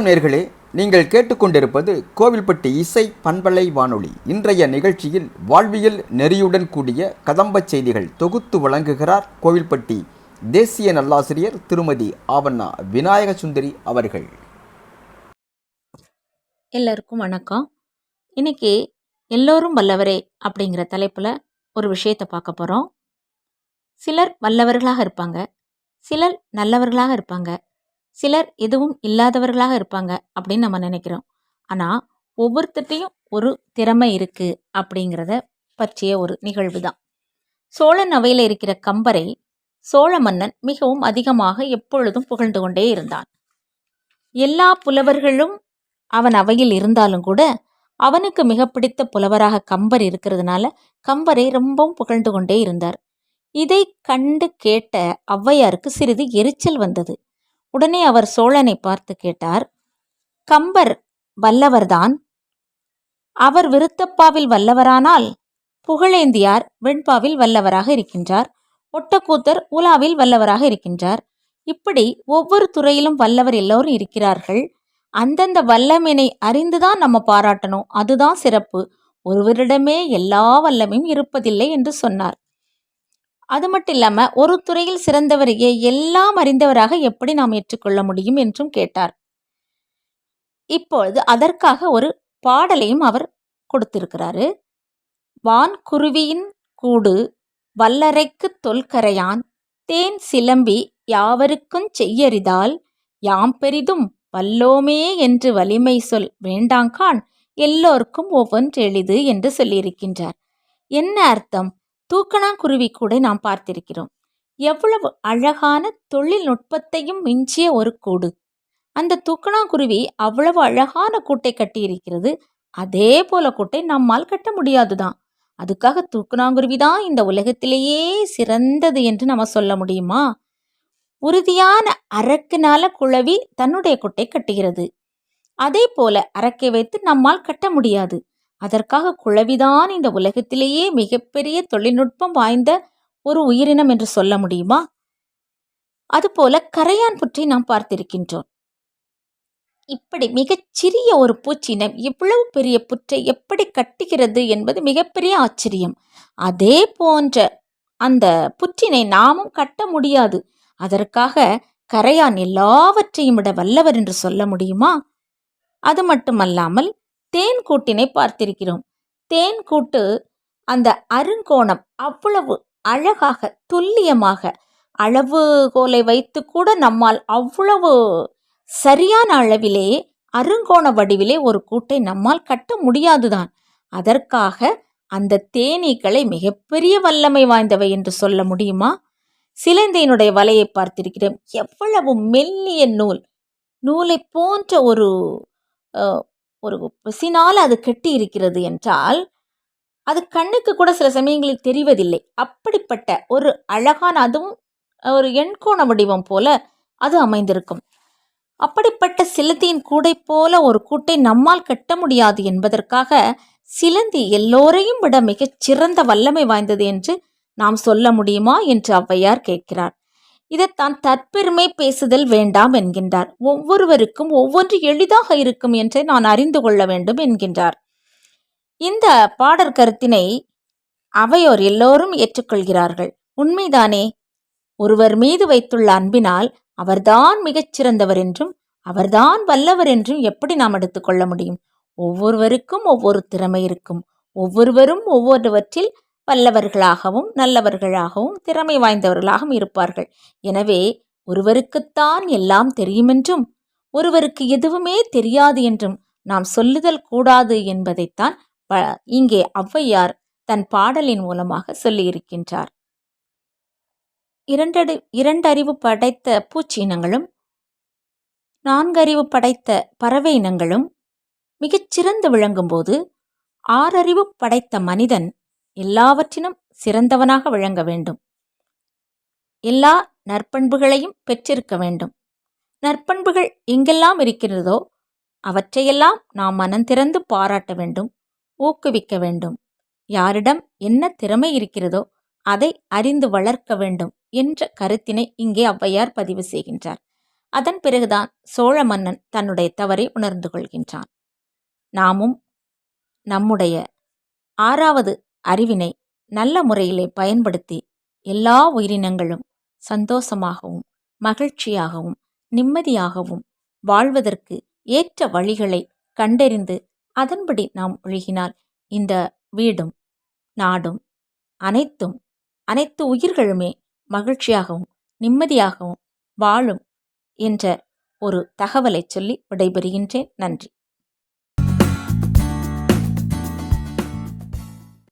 வணக்கம் நேர்களே. நீங்கள் கேட்டுக்கொண்டிருப்பது கோவில்பட்டி இசை பண்பலை வானொலி. இன்றைய நிகழ்ச்சியில் வாழ்வியல் நெறியுடன் கூடிய கதம்பச் செய்திகள் தொகுத்து வழங்குகிறார் கோவில்பட்டி தேசிய நல்லாசிரியர் திருமதி ஆவண்ணா விநாயக சுந்தரி அவர்கள். எல்லாருக்கும் வணக்கம். இன்னைக்கு எல்லோரும் வல்லவரே அப்படிங்கிற தலைப்பில் ஒரு விஷயத்தை பார்க்க போகிறோம் சிலர் வல்லவர்களாக இருப்பாங்க. சிலர் நல்லவர்களாக இருப்பாங்க. சிலர் எதுவும் இல்லாதவர்களாக இருப்பாங்க அப்படின்னு நம்ம நினைக்கிறோம். ஆனால் ஒவ்வொருத்தட்டையும் ஒரு திறமை இருக்குது அப்படிங்கிறத பற்றிய ஒரு நிகழ்வு தான். சோழன் அவையில் இருக்கிற கம்பரை சோழ மன்னன் மிகவும் அதிகமாக எப்பொழுதும் புகழ்ந்து கொண்டே இருந்தான். எல்லா புலவர்களும் அவன் அவையில் இருந்தாலும் கூட அவனுக்கு மிக பிடித்த புலவராக கம்பர் இருக்கிறதுனால கம்பரை ரொம்பவும் புகழ்ந்து கொண்டே இருந்தார். இதை கண்டு கேட்ட ஔவையாருக்கு சிறிது எரிச்சல் வந்தது. உடனே அவர் சோழனை பார்த்து கேட்டார் கம்பர் வல்லவர்தான். அவர் விருத்தப்பாவில் வல்லவரானால் புகழேந்தியார் வெண்பாவில் வல்லவராக இருக்கின்றார். ஒட்டக்கூத்தர் உலாவில் வல்லவராக இருக்கின்றார். இப்படி ஒவ்வொரு துறையிலும் வல்லவர் எல்லோரும் இருக்கிறார்கள். அந்தந்த வல்லமினை அறிந்துதான் நம்ம பாராட்டணும். அதுதான் சிறப்பு. ஒருவரிடமே எல்லா வல்லமையும் இருப்பதில்லை என்று சொன்னார். அது மட்டும் இல்லாமல் ஒரு துறையில் சிறந்தவரையே எல்லாம் அறிந்தவராக எப்படி நாம் ஏற்றுக்கொள்ள முடியும் என்றும் கேட்டார். இப்பொழுது அதற்காக ஒரு பாடலையும் அவர் கொடுத்திருக்கிறாரு. வான் குருவியின் கூடு வல்லறைக்கு தொல்கரையான் தேன் சிலம்பி யாவருக்கும் செய்யறிதால் யாம் பெரிதும் வல்லோமே என்று வலிமை சொல் வேண்டாங்கான் எல்லோருக்கும் ஒவ்வொன்று எளிது என்று சொல்லியிருக்கின்றார். என்ன அர்த்தம்? தூக்கணாங்குருவி கூட நாம் பார்த்திருக்கிறோம். எவ்வளவு அழகான தொழில்நுட்பத்தையும் மிஞ்சிய ஒரு கூடு. அந்த தூக்கணாங்குருவி அவ்வளவு அழகான கூட்டை கட்டியிருக்கிறது. அதே போல கூட்டை நம்மால் கட்ட முடியாதுதான். அதுக்காக தூக்கணாங்குருவி தான் இந்த உலகத்திலேயே சிறந்தது என்று நம்ம சொல்ல முடியுமா? உறுதியான அரக்கினால குழவி தன்னுடைய குட்டை கட்டுகிறது. அதே போல அரக்கை வைத்து நம்மால் கட்ட முடியாது. அதற்காக குழவிதான் இந்த உலகத்திலேயே மிகப்பெரிய தொழில்நுட்பம் வாய்ந்த ஒரு உயிரினம் என்று சொல்ல முடியுமா? அதுபோல கரையான் புற்றி நாம் பார்த்திருக்கின்றோம். இப்படி மிகச் சிறிய ஒரு பூச்சினம் இவ்வளவு பெரிய புற்றை எப்படி கட்டுகிறது என்பது மிகப்பெரிய ஆச்சரியம். அதே போன்ற அந்த புற்றினை நாமும் கட்ட முடியாது. அதற்காக கரையான் எல்லாவற்றையும் விட வல்லவர் என்று சொல்ல முடியுமா? அது மட்டுமல்லாமல் தேன் கூட்டினை பார்த்திருக்கிறோம். தேன் கூட்டு அந்த அருங்கோணம் அவ்வளவு அழகாக துல்லியமாக அளவுகோலை வைத்து கூட நம்மால் அவ்வளவு சரியான அளவிலே அருங்கோண வடிவிலே ஒரு கூட்டை நம்மால் கட்ட முடியாதுதான். அதற்காக அந்த தேனீக்களை மிகப்பெரிய வல்லமை வாய்ந்தவை என்று சொல்ல முடியுமா? சிலந்தையினுடைய வலையை பார்த்திருக்கிறோம் எவ்வளவு மெல்லிய நூல். நூலை போன்ற ஒரு ஒரு பிசினால் அது கெட்டி இருக்கிறது என்றால் அது கண்ணுக்கு கூட சில சமயங்களில் தெரிவதில்லை. அப்படிப்பட்ட ஒரு அழகான அதுவும் ஒரு எண்கோண வடிவம் போல அது அமைந்திருக்கும். அப்படிப்பட்ட சிலந்தியின் கூடை போல ஒரு கூட்டை நம்மால் கட்ட முடியாது என்பதற்காக சிலந்தி எல்லோரையும் விட மிகச் சிறந்த வல்லமை வாய்ந்தது என்று நாம் சொல்ல முடியுமா? என்று ஔவையார் கேட்கிறார். இதைத்தான் தற்பெருமை பேசுதல் வேண்டாம் என்கின்றார். ஒவ்வொருவருக்கும் ஒவ்வொன்று எளிதாக இருக்கும் என்றே நான் அறிந்து கொள்ள வேண்டும் என்கின்றார். இந்த பாடற் கருத்தினை அவையோர் எல்லோரும் ஏற்றுக்கொள்கிறார்கள். உண்மைதானே? ஒருவர் மீது வைத்துள்ள அன்பினால் அவர்தான் மிகச்சிறந்தவர் என்றும் அவர்தான் வல்லவர் என்றும் எப்படி நாம் எடுத்துக்கொள்ள முடியும்? ஒவ்வொருவருக்கும் ஒவ்வொரு திறமை இருக்கும். ஒவ்வொருவரும் ஒவ்வொருவற்றில் வல்லவர்களாகவும் நல்லவர்களாகவும் திறமை வாய்ந்தவர்களாகவும் இருப்பார்கள். எனவே ஒருவருக்குத்தான் எல்லாம் தெரியுமென்றும் ஒருவருக்கு எதுவுமே தெரியாது என்றும் நாம் சொல்லுதல் கூடாது என்பதைத்தான் ப- இங்கே ஔவையார் தன் பாடலின் மூலமாக சொல்லியிருக்கின்றார். இரண்டடி இரண்டறிவு படைத்த பூச்சி இனங்களும் நான்கறிவு படைத்த பறவை இனங்களும் மிகச் சிறந்து விளங்கும்போது ஆறறிவு படைத்த மனிதன் எல்லாவற்றினும் சிறந்தவனாக விளங்க வேண்டும். எல்லா நற்பண்புகளையும் பெற்றிருக்க வேண்டும். நற்பண்புகள் எங்கெல்லாம் இருக்கிறதோ அவற்றையெல்லாம் நாம் மனம் திறந்து பாராட்ட வேண்டும் ஊக்குவிக்க வேண்டும். யாரிடம் என்ன திறமை இருக்கிறதோ அதை அறிந்து வளர்க்க வேண்டும் என்ற கருத்தினை இங்கே ஔவையார் பதிவு செய்கின்றார். அதன் பிறகுதான் சோழ மன்னன் தன்னுடைய தவறை உணர்ந்து கொள்கின்றான். நாமும் நம்முடைய ஆறாவது அறிவினை நல்ல முறையிலே பயன்படுத்தி எல்லா உயிரினங்களும் சந்தோஷமாகவும் மகிழ்ச்சியாகவும் நிம்மதியாகவும் வாழ்வதற்கு ஏற்ற வழிகளை கண்டறிந்து அதன்படி நாம் ஒழுகினால் இந்த வீடும் நாடும் அனைத்தும் அனைத்து உயிர்களுமே மகிழ்ச்சியாகவும் நிம்மதியாகவும் வாழும் என்ற ஒரு தகவலை சொல்லி விடைபெறுகின்றேன். நன்றி.